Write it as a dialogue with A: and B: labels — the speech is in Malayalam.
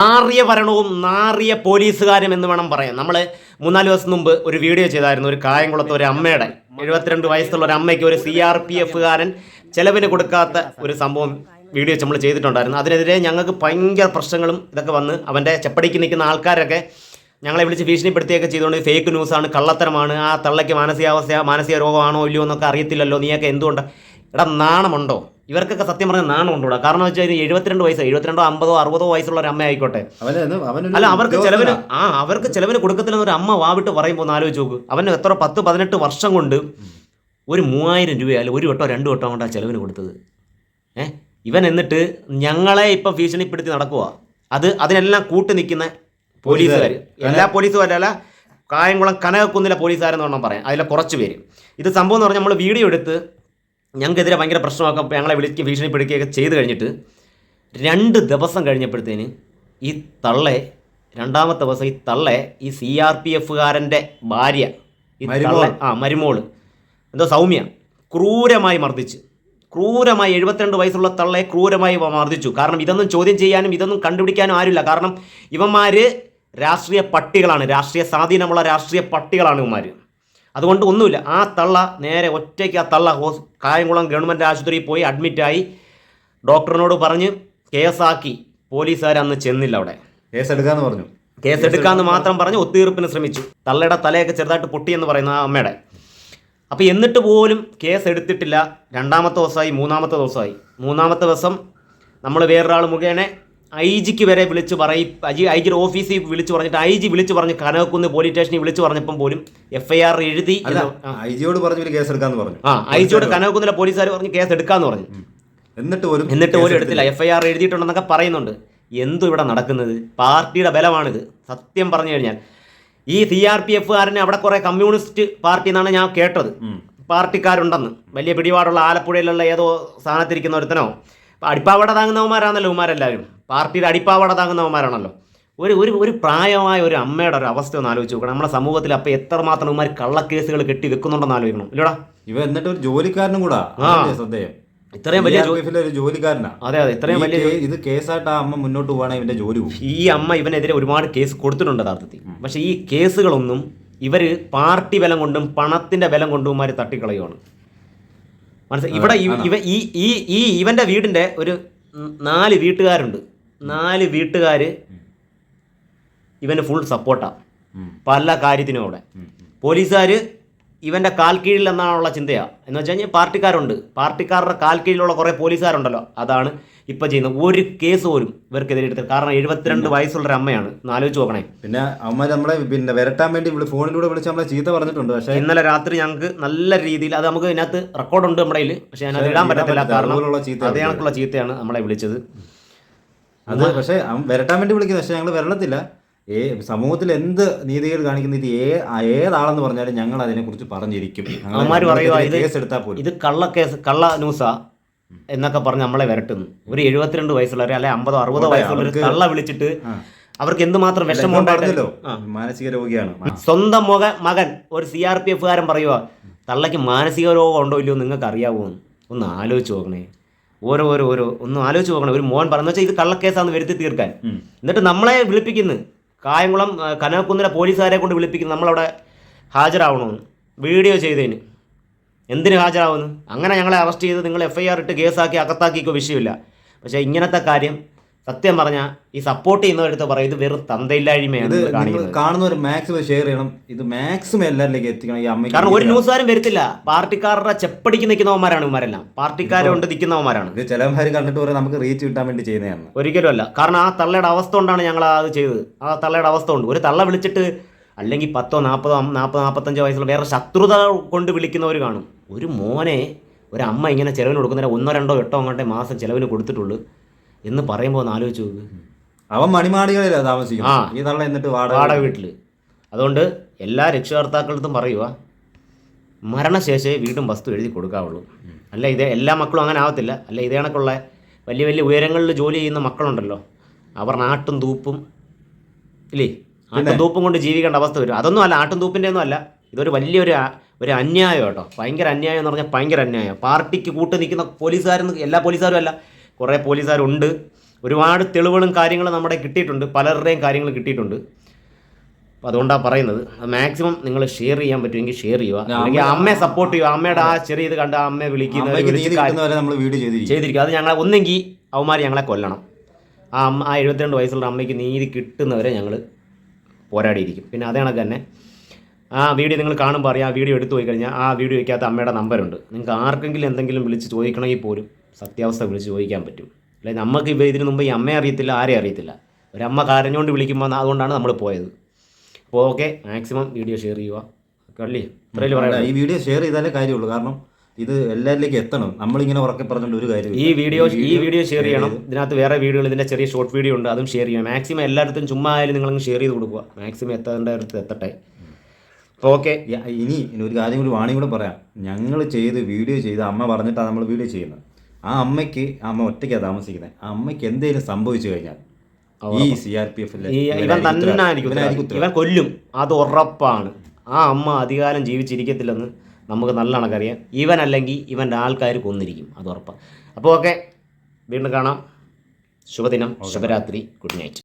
A: നാറിയ ഭരണവും നാറിയ പോലീസുകാരും എന്ന് വേണം പറയാം നമ്മൾ മൂന്നാൽ ദിവസം മുമ്പ് ഒരു വീഡിയോ ചെയ്തായിരുന്നു ഒരു കായംകുളത്ത് ഒരു അമ്മയുടെ എഴുപത്തിരണ്ട് വയസ്സുള്ള ഒരു അമ്മയ്ക്ക് ഒരു സി ആർ പി എഫുകാരൻ ചെലവിന് കൊടുക്കാത്ത ഒരു സംഭവം വീഡിയോ നമ്മൾ ചെയ്തിട്ടുണ്ടായിരുന്നു. അതിനെതിരെ ഞങ്ങൾക്ക് ഭയങ്കര പ്രശ്നങ്ങളും ഇതൊക്കെ വന്ന് അവന്റെ ചെപ്പടിക്ക് നിൽക്കുന്ന ആൾക്കാരൊക്കെ ഞങ്ങളെ വിളിച്ച് ഭീഷണിപ്പെടുത്തിയൊക്കെ ചെയ്തുകൊണ്ട് ഫേക്ക് ന്യൂസാണ് കള്ളത്തരമാണ് ആ തള്ളയ്ക്ക് മാനസികാവസ്ഥ മാനസിക രോഗമാണോ ഇല്ലയോ എന്നൊക്കെ അറിയത്തില്ലല്ലോ നീയൊക്കെ എന്തുകൊണ്ട്? എടാ നാണമുണ്ടോ? ഇവർക്കൊക്കെ സത്യം പറഞ്ഞ നാണം നാണമുണ്ടോടാ കാരണം വെച്ചാൽ കഴിഞ്ഞാൽ എഴുപത്തിരണ്ട് വയസ്സ് എഴുപത്തിരണ്ടോ അമ്പതോ അറുപതോ വയസ്സുള്ള ഒരു അമ്മ ആയിക്കോട്ടെ. അല്ല അവർക്ക് ചിലവിന്. ആ അവർക്ക് ചിലവിന് കൊടുക്കത്തില്ലെന്ന് ഒരു അമ്മ വാവിട്ട് പറയുമ്പോൾ ഒന്ന് ആലോചിച്ച് നോക്ക്. അവന് എത്ര പത്ത് പതിനെട്ട് വർഷം കൊണ്ട് ഒരു മൂവായിരം രൂപ അല്ല ഒരു വട്ടോ രണ്ട് വട്ടോ കൊണ്ടാണ് ചിലവിന് കൊടുത്തത്. ഏഹ് ഇവൻ എന്നിട്ട് ഞങ്ങളെ ഇപ്പം ഭീഷണിപ്പെടുത്തി നടക്കുക അത് അതിനെല്ലാം കൂട്ടു നിൽക്കുന്ന പോലീസുകാർ എല്ലാ പോലീസുകാരല്ല കായംകുളം കനകക്കുന്നിലെ പോലീസുകാരെന്ന് വേണം പറയാം അതിലെ കുറച്ച് പേര്. ഇത് സംഭവം എന്ന് പറഞ്ഞാൽ നമ്മൾ വീഡിയോ എടുത്ത് ഞങ്ങൾക്കെതിരെ ഭയങ്കര പ്രശ്നമൊക്കെ ഞങ്ങളെ വിളിക്കുകയും ഭീഷണിപ്പെടുക്കുകയൊക്കെ ചെയ്ത് കഴിഞ്ഞിട്ട് രണ്ട് ദിവസം കഴിഞ്ഞപ്പോഴത്തേന് ഈ തള്ളെ രണ്ടാമത്തെ ദിവസം ഈ തള്ളെ ഈ സി ആർ പി എഫുകാരന്റെ ഭാര്യ ഈ. തള്ളെ ആ മരുമോൾ എന്തോ സൗമ്യ ക്രൂരമായി മർദ്ദിച്ച്. ക്രൂരമായി എഴുപത്തിരണ്ട് വയസ്സുള്ള തള്ളയെ ക്രൂരമായി മർദ്ദിച്ചു. കാരണം ഇതൊന്നും ചോദ്യം ചെയ്യാനും ഇതൊന്നും കണ്ടുപിടിക്കാനും ആരുമില്ല. കാരണം ഇവന്മാർ രാഷ്ട്രീയ പട്ടികളാണ്. രാഷ്ട്രീയ സ്വാധീനമുള്ള രാഷ്ട്രീയ പട്ടികളാണ് ഇവന്മാർ അതുകൊണ്ട് ഒന്നുമില്ല. ആ തള്ള നേരെ ഒറ്റയ്ക്ക് ആ തള്ള ഹോസ് കായംകുളം ഗവൺമെന്റ് ആശുപത്രിയിൽ പോയി അഡ്മിറ്റായി ഡോക്ടറിനോട് പറഞ്ഞ് കേസാക്കി. പോലീസുകാർ അന്ന് ചെന്നില്ല അവിടെ.
B: കേസെടുക്കാന്ന് പറഞ്ഞു.
A: കേസെടുക്കാമെന്ന് മാത്രം പറഞ്ഞ് ഒത്തുതീർപ്പിന് ശ്രമിച്ചു. തള്ളയുടെ തലയൊക്കെ ചെറുതായിട്ട് പൊട്ടിയെന്ന് പറയുന്ന ആ അമ്മയുടെ. അപ്പോൾ എന്നിട്ട് പോലും കേസ് എടുത്തിട്ടില്ല രണ്ടാമത്തെ ദിവസമായി മൂന്നാമത്തെ ദിവസമായി. മൂന്നാമത്തെ ദിവസം നമ്മൾ വേറൊരാൾ മുഖേന ഐ ജിക്ക് വരെ വിളിച്ച് പറയും ഐ ജി ഐ ജിയുടെ ഓഫീസിൽ വിളിച്ച് പറഞ്ഞിട്ട് ഐ ജി വിളിച്ച് പറഞ്ഞ് കനകക്കുന്ന് പോലീസ് സ്റ്റേഷനിൽ വിളിച്ച് പറഞ്ഞപ്പം പോലും എഫ് ഐ ആർ എഴുതി
B: ഐ ജിയോട് പറഞ്ഞു ഒരു കേസ് എടുക്കാന്ന് പറഞ്ഞു.
A: ആ ഐ ജിയോട് കനകക്കുന്നിലെ പോലീസുകാർ പറഞ്ഞ് കേസ് എടുക്കാന്ന് പറഞ്ഞു
B: എന്നിട്ട് പോലും
A: എന്നിട്ട് പോലും എടുത്തില്ല. എഫ് ഐ ആർ എഴുതിയിട്ടുണ്ടെന്നൊക്കെ പറയുന്നുണ്ട്. എന്തു ഇവിടെ നടക്കുന്നത്? പാർട്ടിയുടെ ബലമാണിത്. സത്യം പറഞ്ഞു കഴിഞ്ഞാൽ. ഈ സി ആർ പി എഫുകാരനെ അവിടെ കുറേ കമ്മ്യൂണിസ്റ്റ് പാർട്ടി എന്നാണ് ഞാൻ കേട്ടത്. പാർട്ടിക്കാരുണ്ടെന്ന്. വലിയ പിടിപാടുള്ള ആലപ്പുഴയിലുള്ള ഏതോ സ്ഥാനത്തിരിക്കുന്ന ഒരുത്തനോ. അടിപ്പാവട താങ്ങുന്നവന്മാരാണല്ലോ ഉമാരെല്ലാവരും പാർട്ടിയുടെ അടിപ്പാവട താങ്ങുന്നവന്മാരാണല്ലോ. ഒരു ഒരു ഒരു പ്രായമായ ഒരു അമ്മയുടെ ഒരു അവസ്ഥ ഒന്ന് ആലോചിച്ച് നോക്കണം. നമ്മുടെ സമൂഹത്തിൽ അപ്പോൾ എത്രമാത്രം ഇവന്മാർ കള്ളക്കേസുകൾ കെട്ടി വെക്കുന്നുണ്ടെന്ന് ആലോചിക്കണം. ഇല്ലടാ.
B: ഇവ എന്നിട്ട് ഒരു ജോലിക്കാരനും കൂടാ. ശ്രദ്ധേയം.
A: ഇത്രയും വലിയ
B: ഒരു ജോലിക്കാരനാ.
A: അതെ അതെ ഇത്രയും വലിയ
B: ഇത് കേസായിട്ട് ആ അമ്മ മുന്നോട്ട് പോവാണെങ്കിൽ ഇവന്റെ ജോലി പോകും.
A: ഈ അമ്മ ഇവനെതിരെ ഒരുപാട് കേസ് കൊടുത്തിട്ടുണ്ട് യഥാർത്ഥത്തിൽ. പക്ഷേ ഈ കേസുകളൊന്നും ഇവർ പാർട്ടി ബലം കൊണ്ടും പണത്തിന്റെ ബലം കൊണ്ടും ഇവന്മാർ തട്ടിക്കളയുവാണ്. മനസ്സിലായി? ഇവിടെ ഇവ- ഈ ഈ ഇവന്റെ വീടിന്റെ ഒരു നാല് വീട്ടുകാരുണ്ട്. നാല് വീട്ടുകാർ ഇവന് ഫുൾ സപ്പോർട്ടാണ് പല കാര്യത്തിനും അവിടെ. പോലീസുകാർ ഇവന്റെ കാൽ കീഴിൽ എന്നാണുള്ള ചിന്തയാണ് എന്ന് വെച്ച് കഴിഞ്ഞാൽ പാർട്ടിക്കാരുണ്ട്. പാർട്ടിക്കാരുടെ കാൽ കീഴിലുള്ള കുറേ പോലീസുകാരുണ്ടല്ലോ. അതാണ് ഇപ്പം ചെയ്യുന്നത്. ഒരു കേസ് പോലും ഇവർക്കെതിരെ എടുത്തത് കാരണം എഴുപത്തിരണ്ട് വയസ്സുള്ളൊരു അമ്മയാണ്. ആലോചിച്ച് നോക്കണേ.
B: പിന്നെ അമ്മ നമ്മളെ പിന്നെ വരട്ടാൻ വേണ്ടി ഫോണിലൂടെ വിളിച്ച് നമ്മളെ ചീത്ത പറഞ്ഞിട്ടുണ്ട്. പക്ഷേ
A: ഇന്നലെ രാത്രി ഞങ്ങൾക്ക് നല്ല രീതിയിൽ അത് നമുക്ക് ഇതിനകത്ത് റെക്കോർഡുണ്ട് നമ്മുടെ പക്ഷേ അതിനകത്ത് ഇടാൻ പറ്റത്തില്ല. കാരണം അതേ കണക്കുള്ള ചീത്തയാണ് നമ്മളെ വിളിച്ചത്.
B: അത് പക്ഷേ അവൻ വരട്ടാൻ വേണ്ടി വിളിക്കുന്നത് പക്ഷേ ഞങ്ങൾ വരണത്തില്ല ഏ സമൂഹത്തിൽ എന്ത് നീതികൾ കാണിക്കുന്ന ഇത് ഏ ഏതാളെന്ന് പറഞ്ഞാലും ഞങ്ങൾ അതിനെക്കുറിച്ച് പറഞ്ഞിരിക്കും.
A: ഇത്
B: കേസ് എടുത്താൽ പോലും
A: ഇത് കള്ള കേസ് കള്ള ന്യൂസാ എന്നൊക്കെ പറഞ്ഞ് നമ്മളെ വരട്ടുന്നു. ഒരു എഴുപത്തിരണ്ട് വയസ്സുള്ളവരെ അല്ലെ അമ്പതോ അറുപതോ
B: വയസ്സുള്ള
A: കള്ള വിളിച്ചിട്ട് അവർക്ക് എന്തുമാത്രം
B: മാത്രം
A: വിഷമം
B: പറഞ്ഞല്ലോ മാനസിക രോഗിയാണ്.
A: സ്വന്തം മുഖ മകൻ ഒരു സി ആർ പി എഫുകാരൻ പറയുക തള്ളയ്ക്ക് മാനസിക രോഗം ഉണ്ടോ ഇല്ലയോ നിങ്ങൾക്ക് അറിയാവോ ഒന്ന് ആലോചിച്ച് നോക്കണേ. ഓരോ ഓരോ ഓരോ. ഒന്നും ആലോചിച്ച് നോക്കണം. ഒരു മോൻ പറഞ്ഞു വെച്ചാൽ ഇത് കള്ളക്കേസാന്ന് വരുത്തി തീർക്കാൻ. എന്നിട്ട് നമ്മളെ വിളിപ്പിക്കുന്നു. കായംകുളം കനകക്കുന്നിലെ പോലീസുകാരെ കൊണ്ട് വിളിപ്പിക്കുന്നു. നമ്മളവിടെ ഹാജരാവണമെന്ന്. വീഡിയോ ചെയ്തതിന്. എന്തിന് ഹാജരാവുന്നു അങ്ങനെ ഞങ്ങളെ അറസ്റ്റ് ചെയ്ത് നിങ്ങൾ എഫ് ഐ ആർ ഇട്ട് കേസാക്കി അകത്താക്കിക്കോ വിഷയമില്ല. പക്ഷേ ഇങ്ങനത്തെ കാര്യം സത്യം പറഞ്ഞാൽ ഈ സപ്പോർട്ട് ചെയ്യുന്നവരടുത്ത് പറയും ഇത് വെറും തന്തയില്ലായ്മയാണ്
B: ഇത്
A: നിങ്ങൾ കാണിക്കുന്നത്
B: കാണുന്നവർ മാക്സിമം ഷെയർ ചെയ്യണം. ഇത് മാക്സിമം എല്ലാവരിലേക്ക് എത്തിക്കണം ഈ അമ്മയ്ക്ക്
A: കാരണം ഒരു ന്യൂസുകാരും വരത്തില്ല. പാർട്ടിക്കാരുടെ ചെപ്പടിക്ക് നിൽക്കുന്നവന്മാരാണ് ഇവന്മാരെല്ലാം പാർട്ടിക്കാരുകൊണ്ട് നിൽക്കുന്നവന്മാരാണ്.
B: ഇത് ചിലവന്മാർ കണ്ടിട്ട് പറയാം നമുക്ക് റീച്ച് കിട്ടാൻ വേണ്ടി ചെയ്യുന്നതാണ്.
A: ഒരിക്കലും അല്ല. കാരണം ആ തള്ളയുടെ അവസ്ഥ കൊണ്ടാണ് ഞങ്ങൾ അത് ചെയ്തത്. ആ തള്ളയുടെ അവസ്ഥ കൊണ്ട്. ഒരു തള്ള വിളിച്ചിട്ട് അല്ലെങ്കിൽ പത്തോ നാൽപ്പതോ നാൽപ്പത് നാൽപ്പത്തഞ്ചോ വയസ്സുള്ള വേറെ ശത്രുത കൊണ്ട് വിളിക്കുന്നവർ കാണും. ഒരു മോനെ ഒരു അമ്മ ഇങ്ങനെ ചിലവിന് കൊടുക്കുന്നതിന് ഒന്നോ രണ്ടോ എട്ടോ അങ്ങോട്ടേ മാസം ചിലവിന് കൊടുത്തിട്ടുള്ളൂ. എന്ന് പറയുമ്പോൾ ഒന്ന് ആലോചിച്ച് നോക്ക്.
B: അവൻ മണിമാടികളിലാണ് താമസിക്കും
A: ആ.
B: ഈ തള്ള എന്നിട്ട് വാടക
A: വാടക വീട്ടിൽ അതുകൊണ്ട് എല്ലാ രക്ഷകർത്താക്കളടുത്തും പറയുക മരണശേഷമേ വീണ്ടും വസ്തു എഴുതി കൊടുക്കാവുള്ളൂ. അല്ല ഇത് എല്ലാ മക്കളും അങ്ങനെ ആവത്തില്ല. അല്ല ഇതേ കണക്കുള്ള വലിയ വലിയ ഉയരങ്ങളിൽ ജോലി ചെയ്യുന്ന മക്കളുണ്ടല്ലോ. അവർ നാട്ടും തൂപ്പും ഇല്ലേ? ആട്ടും തൂപ്പും കൊണ്ട് ജീവിക്കേണ്ട അവസ്ഥ വരും. അതൊന്നും അല്ല ആട്ടും തൂപ്പിന്റെ ഒന്നും അല്ല. ഇതൊരു വലിയൊരു ആ- ഒരു അന്യായം കേട്ടോ. ഭയങ്കര അന്യായം എന്ന് പറഞ്ഞാൽ ഭയങ്കര അന്യായം. പാർട്ടിക്ക് കൂട്ട് നിൽക്കുന്ന പോലീസുകാരെന്ന് എല്ലാ പോലീസുകാരും അല്ല. കുറേ പോലീസുകാരുണ്ട്. ഒരുപാട് തെളിവുകളും കാര്യങ്ങളും നമ്മുടെ കിട്ടിയിട്ടുണ്ട്. പലരുടെയും കാര്യങ്ങൾ കിട്ടിയിട്ടുണ്ട്. അപ്പോൾ അതുകൊണ്ടാണ് പറയുന്നത്. അത് മാക്സിമം നിങ്ങൾ ഷെയർ ചെയ്യാൻ പറ്റുമെങ്കിൽ ഷെയർ ചെയ്യുക. അല്ലെങ്കിൽ അമ്മയെ സപ്പോർട്ട് ചെയ്യുക. അമ്മയുടെ ആ ചെറിയ ഇത് കണ്ട് അമ്മയെ
B: വിളിക്കുന്നത് നമ്മൾ വീഡിയോ ചെയ്തിരിക്കുക
A: ചെയ്തിരിക്കും. അത് ഞങ്ങളെ ഒന്നെങ്കിൽ അവന്മാർ ഞങ്ങളെ കൊല്ലണം. ആ അമ്മ ആ എഴുപത്തിരണ്ട് വയസ്സുള്ള അമ്മയ്ക്ക് നീതി കിട്ടുന്നവരെ ഞങ്ങൾ പോരാടിയിരിക്കും. പിന്നെ അതേ കണക്ക് തന്നെ ആ വീഡിയോ നിങ്ങൾ കാണുമ്പോൾ അറിയാം. ആ വീഡിയോ എടുത്തു പോയി കഴിഞ്ഞാൽ ആ വീഡിയോയ്ക്കകത്ത് അമ്മയുടെ നമ്പറുണ്ട് നിങ്ങൾക്ക് ആർക്കെങ്കിലും എന്തെങ്കിലും വിളിച്ച് ചോദിക്കണമെങ്കിൽ പോലും സത്യാവസ്ഥ വിളിച്ച് ചോദിക്കാൻ പറ്റും. അല്ലെ നമുക്ക് ഇപ്പോൾ ഇതിന് മുമ്പ് ഈ അമ്മയെ അറിയത്തില്ല ആരെ അറിയത്തില്ല. ഒരമ്മ കരഞ്ഞുകൊണ്ട് വിളിക്കുമ്പോൾ അതുകൊണ്ടാണ് നമ്മൾ പോയത്. അപ്പോൾ ഓക്കെ മാക്സിമം വീഡിയോ ഷെയർ ചെയ്യുക. കള്ളി ഇത്രയും പറയാം
B: ഈ വീഡിയോ ഷെയർ ചെയ്താലേ കാര്യമുള്ളൂ. കാരണം ഇത് എല്ലാവരിലേക്ക് എത്തണം. നമ്മളിങ്ങനെ ഉറക്കെ പറഞ്ഞുകൊണ്ട് ഒരു കാര്യം
A: ഈ വീഡിയോ ഈ വീഡിയോ ഷെയർ ചെയ്യണം. ഇതിനകത്ത് വേറെ വീഡിയോകൾ ഇതിന്റെ ചെറിയ ഷോർട്ട് വീഡിയോ ഉണ്ട്. അതും ഷെയർ ചെയ്യണം. മാക്സിമം എല്ലായിടത്തും ചുമ്മാ ആയാലും നിങ്ങളങ്ങ് ഷെയർ ചെയ്ത് കൊടുക്കുക. മാക്സിമം എത്തേണ്ട അടുത്ത് എത്തട്ടെ. അപ്പോൾ ഓക്കെ.
B: ഇനി ഇനി ഒരു കാര്യം കൂടി വാണി കൂടെ പറയാം. ഞങ്ങൾ ചെയ്ത് വീഡിയോ ചെയ്ത് അമ്മ പറഞ്ഞിട്ടാണ് നമ്മൾ വീഡിയോ ചെയ്യുന്നത്. ആ അമ്മയ്ക്ക് അമ്മ ഒറ്റയ്ക്കാണ് താമസിക്കുന്നത് ആ അമ്മയ്ക്ക് എന്തെങ്കിലും സംഭവിച്ചു കഴിഞ്ഞാൽ ഈ സി ആർ പി എഫ്
A: ഇവൻ തന്നെ ആയിരിക്കും ഇവൻ കൊല്ലും. അത് ഉറപ്പാണ്. ആ അമ്മ അധികാരം ജീവിച്ചിരിക്കത്തില്ലെന്ന് നമുക്ക് നല്ല കണക്കറിയാം. ഇവൻ അല്ലെങ്കിൽ ഇവന്റെ ആൾക്കാർ കൊന്നിരിക്കും. അത് ഉറപ്പാണ് അപ്പോൾ ഓക്കെ. വീണ്ടും കാണാം. ശുഭദിനം. ശുഭരാത്രി. Good night.